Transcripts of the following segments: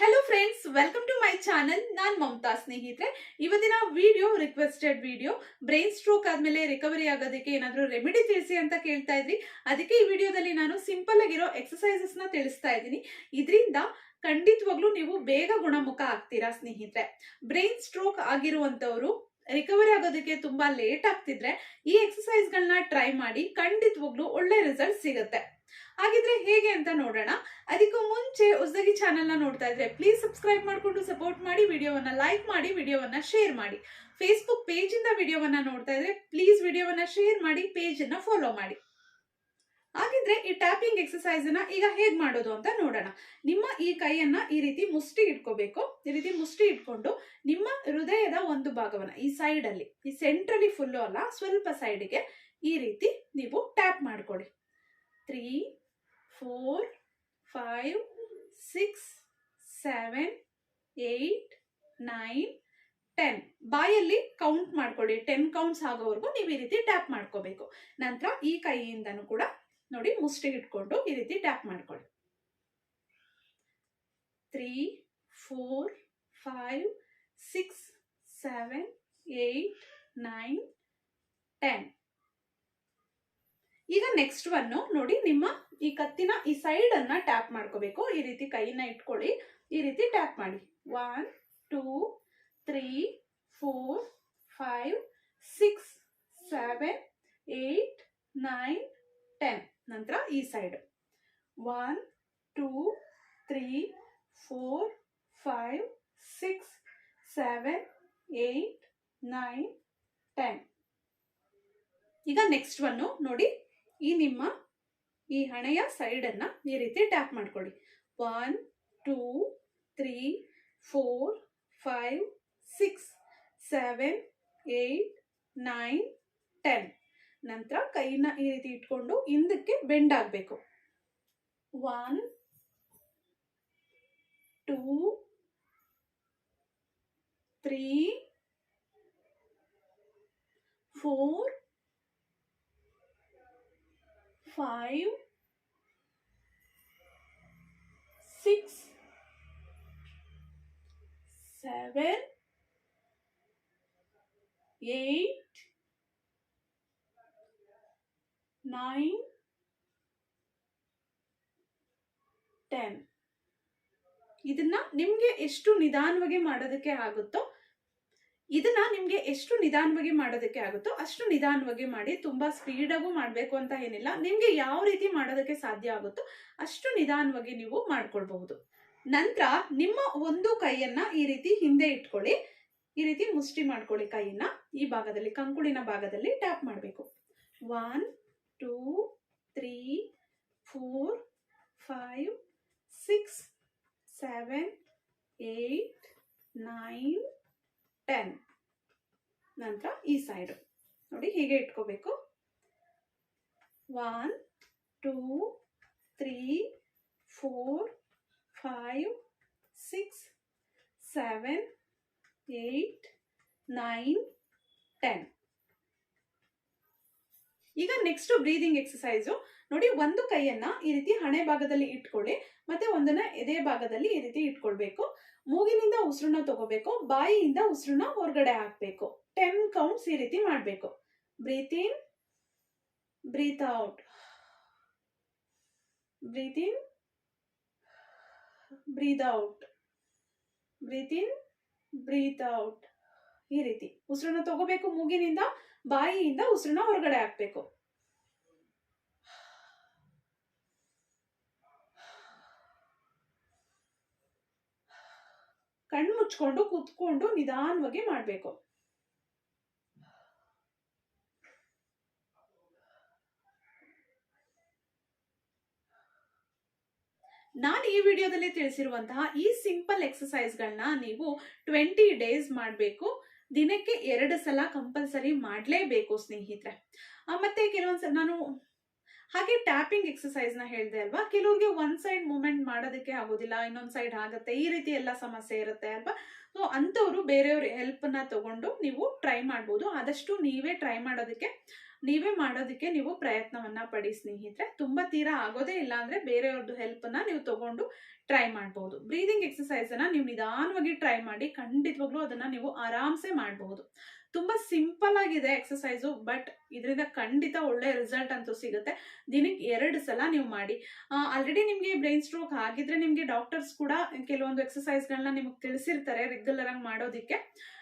Hello friends welcome to my channel ನಾನು ಮಮತಾ ಸ್ನೇಹಿತರೆ. ಇವತ್ತಿನ video requested video brain stroke ಆದಮೇಲೆ ರಿಕವರಿ ಆಗೋದಕ್ಕೆ ಏನಾದ್ರೂ ರೆಮಿಡಿ ತಿಳಿಸಿ ಅಂತ ಕೇಳ್ತಾ ಇದ್ರಿ. ಅದಕ್ಕೆ ಈ ವಿಡಿಯೋದಲ್ಲಿ ನಾನು ಸಿಂಪಲ್ ಆಗಿರೋ ಎಕ್ಸಸೈಸಸ್ನ ತಿಳಿಸ್ತಾ ಇದ್ದೀನಿ. ಇದರಿಂದ ಖಂಡಿತವಾಗ್ಲೂ ನೀವು ಬೇಗ ಗುಣಮುಖ ಆಗ್ತೀರಾ ಸ್ನೇಹಿತರೆ. ಬ್ರೈನ್ ಸ್ಟ್ರೋಕ್ ಆಗಿರುವಂಥವರು ರಿಕವರಿ ಆಗೋದಕ್ಕೆ ತುಂಬಾ ಲೇಟ್ ಆಗ್ತಿದ್ರೆ ಈ ಎಕ್ಸಸೈಸ್ ಗಳನ್ನ ಟ್ರೈ ಮಾಡಿ ಖಂಡಿತವಾಗ್ಲೂ ಒಳ್ಳೆ ರಿಸಲ್ಟ್ ಸಿಗುತ್ತೆ. ಹಾಗಿದ್ರೆ ಹೇಗೆ ಅಂತ ನೋಡೋಣ. ಅದಕ್ಕೂ ಮುಂಚೆ ಹೊಸದಾಗಿ ನ ನೋಡ್ತಾ ಇದ್ರೆ ಪ್ಲೀಸ್ ಸಬ್ಸ್ಕ್ರೈಬ್ ಮಾಡಿಕೊಂಡು ಸಪೋರ್ಟ್ ಮಾಡಿ ವಿಡಿಯೋವನ್ನ ಲೈಕ್ ಮಾಡಿ ವಿಡಿಯೋವನ್ನ ಶೇರ್ ಮಾಡಿ. ಫೇಸ್ಬುಕ್ ಇಂದ ವಿಡಿಯೋವನ್ನ ನೋಡ್ತಾ ಇದ್ರೆ ಪ್ಲೀಸ್ ವಿಡಿಯೋವನ್ನ ಶೇರ್ ಮಾಡಿ ಪೇಜ್ ಅನ್ನ ಫಾಲೋ ಮಾಡಿ. ಹಾಗಿದ್ರೆ ಈ ಟ್ಯಾಪಿಂಗ್ ಎಕ್ಸಸೈಸ್ ಅನ್ನ ಈಗ ಹೇಗ್ ಮಾಡೋದು ಅಂತ ನೋಡೋಣ. ನಿಮ್ಮ ಈ ಕೈಯನ್ನ ಈ ರೀತಿ ಮುಷ್ಟಿ ಇಟ್ಕೋಬೇಕು. ಈ ರೀತಿ ಮುಷ್ಟಿ ಇಟ್ಕೊಂಡು ನಿಮ್ಮ ಹೃದಯದ ಒಂದು ಭಾಗವನ್ನ ಈ ಸೈಡ್ ಅಲ್ಲಿ, ಈ ಸೆಂಟ್ರಲಿ ಫುಲ್ಲು ಅಲ್ಲ, ಸ್ವಲ್ಪ ಸೈಡ್ಗೆ ಈ ರೀತಿ ನೀವು ಟ್ಯಾಪ್ ಮಾಡ್ಕೊಳ್ಳಿ. Three, four, five, six, seven, eight, nine, ten. ಬಾಯಲ್ಲಿ ಕೌಂಟ್ ಮಾಡ್ಕೊಳ್ಳಿ. ಟೆನ್ ಕೌಂಟ್ಸ್ ಆಗೋವರೆಗೂ ನೀವು ಈ ರೀತಿ ಟ್ಯಾಪ್ ಮಾಡ್ಕೋಬೇಕು. ನಂತರ ಈ ಕೈಯಿಂದನೂ ಕೂಡ ನೋಡಿ ಮುಷ್ಟಿ ಇಟ್ಕೊಂಡು ಈ ರೀತಿ ಟ್ಯಾಪ್ ಮಾಡ್ಕೊಳ್ಳಿ. Three, four, five, six, seven, eight, nine, ten. ಈಗ ನೆಕ್ಸ್ಟ್ ಒನ್ ನೋಡಿ ನಿಮ್ಮ ಈ ಕತ್ತಿನ ಈ ಸೈಡ್ ಅನ್ನ ಟ್ಯಾಪ್ ಮಾಡ್ಕೋಬೇಕು. ಈ ರೀತಿ ಕೈನ ಇಟ್ಕೊಳ್ಳಿ. ಈ ರೀತಿ ಟ್ಯಾಪ್ ಮಾಡಿ. One two three four five six seven eight nine ten ನಂತರ ಈ side one two three four five six seven eight nine ten ಈಗ ನೆಕ್ಸ್ಟ್ ಒನ್ನು ನೋಡಿ. ಈ ನಿಮ್ಮ ಈ ಹಣೆಯ ಸೈಡನ್ನು ಈ ರೀತಿ ಟ್ಯಾಪ್ ಮಾಡ್ಕೊಳ್ಳಿ. One two three four five six seven eight nine ten ನಂತರ ಕೈನ ಈ ರೀತಿ ಇಟ್ಕೊಂಡು ಹಿಂದಕ್ಕೆ ಬೆಂಡ್ ಆಗಬೇಕು. One two three four five, six, seven, eight, nine, ten ಇದನ್ನ ನಿಮ್ಗೆ ಎಷ್ಟು ನಿಧಾನವಾಗಿ ಮಾಡೋದಕ್ಕೆ ಆಗುತ್ತೋ ಇದನ್ನ ನಿಮ್ಗೆ ಎಷ್ಟು ನಿಧಾನವಾಗಿ ಮಾಡೋದಕ್ಕೆ ಆಗುತ್ತೋ ಅಷ್ಟು ನಿಧಾನವಾಗಿ ಮಾಡಿ ತುಂಬಾ ಸ್ಪೀಡಾಗೂ ಮಾಡಬೇಕು ಅಂತ ಏನಿಲ್ಲ. ನಿಮ್ಗೆ ಯಾವ ರೀತಿ ಮಾಡೋದಕ್ಕೆ ಸಾಧ್ಯ ಆಗುತ್ತೋ ಅಷ್ಟು ನಿಧಾನವಾಗಿ ನೀವು ಮಾಡ್ಕೊಳ್ಬಹುದು. ನಂತರ ನಿಮ್ಮ ಒಂದು ಕೈಯನ್ನ ಈ ರೀತಿ ಹಿಂದೆ ಇಟ್ಕೊಳ್ಳಿ. ಈ ರೀತಿ ಮುಷ್ಟಿ ಮಾಡ್ಕೊಳ್ಳಿ ಕೈಯನ್ನ. ಈ ಭಾಗದಲ್ಲಿ, ಕಂಕುಳಿನ ಭಾಗದಲ್ಲಿ ಟ್ಯಾಪ್ ಮಾಡಬೇಕು. One two three four five six seven eight nine ten ನಂತರ ಈ ಸೈಡು ನೋಡಿ ಹೀಗೆ ಇಟ್ಕೋಬೇಕು. One two three four five six seven eight nine ten ಈಗ ನೆಕ್ಸ್ಟ್ ಬ್ರೀದಿಂಗ್ ಎಕ್ಸಸೈಸು ನೋಡಿ, ಒಂದು ಕೈಯನ್ನ ಈ ರೀತಿ ಹಣೆ ಭಾಗದಲ್ಲಿ ಇಟ್ಕೊಳ್ಳಿ, ಮತ್ತೆ ಒಂದನ್ನ ಎದೆ ಭಾಗದಲ್ಲಿ ಈ ರೀತಿ ಇಟ್ಕೊಳ್ಬೇಕು. ಮೂಗಿನಿಂದ ಉಸಿರನ್ನ ತಗೋಬೇಕು, ಬಾಯಿಯಿಂದ ಉಸಿರನ್ನ ಹೊರಗಡೆ ಹಾಕ್ಬೇಕು. ಟೆನ್ ಕೌಂಟ್ಸ್ ಈ ರೀತಿ ಮಾಡಬೇಕು. Breathe in breathe out breathe in breathe out breathe in breathe out ಈ ರೀತಿ. ಉಸಿರನ್ನ ತಗೋಬೇಕು ಮೂಗಿನಿಂದ, ಬಾಯಿಯಿಂದ ಉಸಿರನ್ನ ಹೊರಗಡೆ ಹಾಕ್ಬೇಕು. ಕಣ್ಣು ಮುಚ್ಕೊಂಡು ಕೂತ್ಕೊಂಡು ನಿಧಾನವಾಗಿ ಮಾಡಬೇಕು. ನಾನು ಈ ವಿಡಿಯೋದಲ್ಲಿ ತಿಳಿಸಿರುವಂತಹ ಈ ಸಿಂಪಲ್ ಎಕ್ಸಸೈಸ್ಗಳನ್ನ ನೀವು ಟ್ವೆಂಟಿ ಡೇಸ್ ಮಾಡಬೇಕು. ದಿನಕ್ಕೆ ಎರಡು ಸಲ ಕಂಪಲ್ಸರಿ ಮಾಡಲೇಬೇಕು ಸ್ನೇಹಿತರೆ. ಮತ್ತೆ ಕೆಲವೊಂದ್ಸಲ ನಾನು ಹಾಗೆ ಟ್ಯಾಪಿಂಗ್ ಎಕ್ಸಸೈಸ್ನ ಹೇಳಿದೆ ಅಲ್ವಾ? ಕೆಲವ್ರಿಗೆ ಒನ್ ಸೈಡ್ ಮಾಡೋದಕ್ಕೆ ಆಗೋದಿಲ್ಲ, ಇನ್ನೊಂದು ಸೈಡ್ ಆಗುತ್ತೆ, ಈ ರೀತಿ ಎಲ್ಲ ಸಮಸ್ಯೆ ಇರುತ್ತೆ ಅಲ್ವಾ? ಸೊ ಅಂಥವ್ರು ಬೇರೆಯವ್ರ ಹೆಲ್ಪ್ನ ತಗೊಂಡು ನೀವು ಟ್ರೈ ಮಾಡ್ಬೋದು. ಆದಷ್ಟು ನೀವೇ ಟ್ರೈ ಮಾಡೋದಕ್ಕೆ ನೀವೇ ಮಾಡೋದಕ್ಕೆ ನೀವು ಪ್ರಯತ್ನವನ್ನ ಪಡಿ ಸ್ನೇಹಿತರೆ. ತುಂಬಾ ತೀರಾ ಆಗೋದೇ ಇಲ್ಲ ಅಂದ್ರೆ ಬೇರೆಯವ್ರದ್ದು ಹೆಲ್ಪ್ ಅನ್ನ ನೀವು ತಗೊಂಡು ಟ್ರೈ ಮಾಡಬಹುದು ಬ್ರೀದಿಂಗ್ ಎಕ್ಸಸೈಸ್ ಅನ್ನ ನೀವು ನಿಧಾನವಾಗಿ ಟ್ರೈ ಮಾಡಿ ಖಂಡಿತವಾಗ್ಲೂ ಅದನ್ನ ನೀವು ಆರಾಮ್ಸೆ ಮಾಡಬಹುದು ತುಂಬಾ ಸಿಂಪಲ್ ಆಗಿದೆ ಎಕ್ಸಸೈಸು ಬಟ್ ಇದರಿಂದ ಖಂಡಿತ ಒಳ್ಳೆ ರಿಸಲ್ಟ್ ಅಂತೂ ಸಿಗುತ್ತೆ. ದಿನಕ್ಕೆ ಎರಡು ಸಲ ನೀವು ಮಾಡಿ. ಆಲ್ರೆಡಿ ನಿಮಗೆ ಬ್ರೈನ್ ಸ್ಟ್ರೋಕ್ ಆಗಿದ್ರೆ ನಿಮಗೆ ಡಾಕ್ಟರ್ಸ್ ಕೂಡ ಕೆಲವೊಂದು ಎಕ್ಸಸೈಸ್ಗಳನ್ನ ನಿಮಗೆ ತಿಳಿಸಿರ್ತಾರೆ ರೆಗ್ಯುಲರ್ ಆಗಿ ಮಾಡೋದಕ್ಕೆ.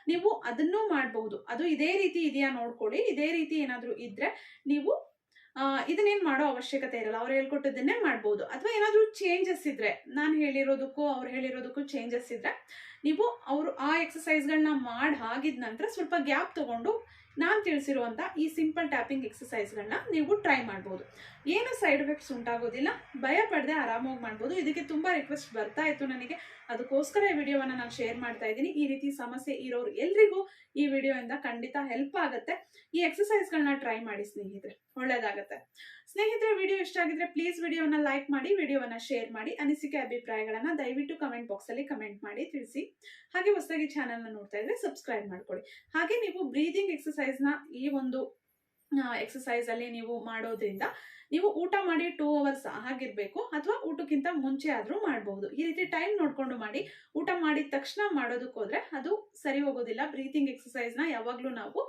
ನೀವು ಅದನ್ನು ಮಾಡಬಹುದು. ಅದು ಇದೇ ರೀತಿ ಇದೆಯಾ ನೋಡ್ಕೊಳ್ಳಿ. ಇದೇ ರೀತಿ ಏನಾದರೂ ಇದ್ರೆ ನೀವು ಇದನ್ನೇನು ಮಾಡೋ ಅವಶ್ಯಕತೆ ಇರಲ್ಲ. ಅವ್ರು ಹೇಳ್ಕೊಟ್ಟದನ್ನೇ ಮಾಡ್ಬೋದು. ಅಥವಾ ಏನಾದರೂ ಚೇಂಜಸ್ ಇದ್ರೆ, ನಾನು ಹೇಳಿರೋದಕ್ಕೂ ಅವ್ರು ಹೇಳಿರೋದಕ್ಕೂ ಚೇಂಜಸ್ ಇದ್ರೆ, ನೀವು ಅವರು ಆ ಎಕ್ಸಸೈಸ್ಗಳನ್ನ ಮಾಡಿ ಆಗಿದ ನಂತರ ಸ್ವಲ್ಪ ಗ್ಯಾಪ್ ತಗೊಂಡು ನಾನು ತಿಳಿಸಿರುವಂಥ ಈ ಸಿಂಪಲ್ ಟ್ಯಾಪಿಂಗ್ ಎಕ್ಸಸೈಸ್ಗಳನ್ನ ನೀವು ಟ್ರೈ ಮಾಡ್ಬೋದು. ಏನು ಸೈಡ್ ಎಫೆಕ್ಟ್ಸ್ ಉಂಟಾಗೋದಿಲ್ಲ, ಭಯ ಪಡದೆ ಆರಾಮಾಗಿ ಮಾಡ್ಬೋದು. ಇದಕ್ಕೆ ತುಂಬ ರಿಕ್ವೆಸ್ಟ್ ಬರ್ತಾ ಇತ್ತು ನನಗೆ. ಅದಕ್ಕೋಸ್ಕರ ಈ ವಿಡಿಯೋವನ್ನು ನಾನು ಶೇರ್ ಮಾಡ್ತಾ ಇದ್ದೀನಿ. ಈ ರೀತಿ ಸಮಸ್ಯೆ ಇರೋರು ಎಲ್ರಿಗೂ ಈ ವಿಡಿಯೋಯಿಂದ ಖಂಡಿತ ಹೆಲ್ಪ್ ಆಗುತ್ತೆ. ಈ ಎಕ್ಸಸೈಸ್ಗಳನ್ನ ಟ್ರೈ ಮಾಡಿ ಸ್ನೇಹಿತರೆ. ಒಳ್ಳೇದಾಗತ್ತೆ. ಸ್ನೇಹಿತರೆ, ವಿಡಿಯೋ ಇಷ್ಟ ಆಗಿದ್ರೆ ಪ್ಲೀಸ್ ವಿಡಿಯೋನ ಲೈಕ್ ಮಾಡಿ, ವಿಡಿಯೋವನ್ನ ಶೇರ್ ಮಾಡಿ. ಅನಿಸಿಕೆ ಅಭಿಪ್ರಾಯಗಳನ್ನು ದಯವಿಟ್ಟು ಕಮೆಂಟ್ ಬಾಕ್ಸಲ್ಲಿ ಕಮೆಂಟ್ ಮಾಡಿ ತಿಳಿಸಿ. ಹಾಗೆ ಹೊಸದಾಗಿ ಚಾನಲ್ನ ನೋಡ್ತಾ ಇದ್ರೆ ಸಬ್ಸ್ಕ್ರೈಬ್ ಮಾಡ್ಕೊಳ್ಳಿ. ಹಾಗೆ ನೀವು ಬ್ರೀದಿಂಗ್ ಎಕ್ಸಸೈಸ್ ನ ಈ ಒಂದು ಎಕ್ಸಸೈಸ್ ಅಲ್ಲಿ ನೀವು ಮಾಡೋದ್ರಿಂದ ನೀವು ಊಟ ಮಾಡಿ ಟೂ ಅವರ್ಸ್ ಆಗಿರ್ಬೇಕು ಅಥವಾ ಊಟಕ್ಕಿಂತ ಮುಂಚೆ ಆದ್ರೂ ಮಾಡಬಹುದು ಈ ರೀತಿ ಟೈಮ್ ನೋಡ್ಕೊಂಡು ಮಾಡಿ ಊಟ ಮಾಡಿದ ತಕ್ಷಣ ಮಾಡೋದಕ್ಕೆ ಅದು ಸರಿ ಹೋಗೋದಿಲ್ಲ. ಬ್ರೀತಿಂಗ್ ಎಕ್ಸಸೈಸ್ ಯಾವಾಗಲೂ ಯಾವಾಗ್ಲೂ ನಾವು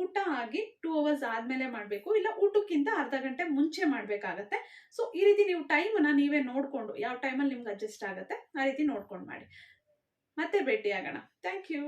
ಊಟ ಆಗಿ ಟೂ ಅವರ್ಸ್ ಆದ್ಮೇಲೆ ಮಾಡಬೇಕು. ಇಲ್ಲ ಊಟಕ್ಕಿಂತ ಅರ್ಧ ಗಂಟೆ ಮುಂಚೆ ಮಾಡಬೇಕಾಗತ್ತೆ. ಸೊ ಈ ರೀತಿ ನೀವು ಟೈಮನ್ನ ನೀವೇ ನೋಡ್ಕೊಂಡು, ಯಾವ ಟೈಮಲ್ಲಿ ನಿಮ್ಗೆ ಅಡ್ಜಸ್ಟ್ ಆಗುತ್ತೆ, ಆ ರೀತಿ ನೋಡ್ಕೊಂಡು ಮಾಡಿ. ಮತ್ತೆ ಭೇಟಿ ಆಗೋಣ ಥ್ಯಾಂಕ್ ಯು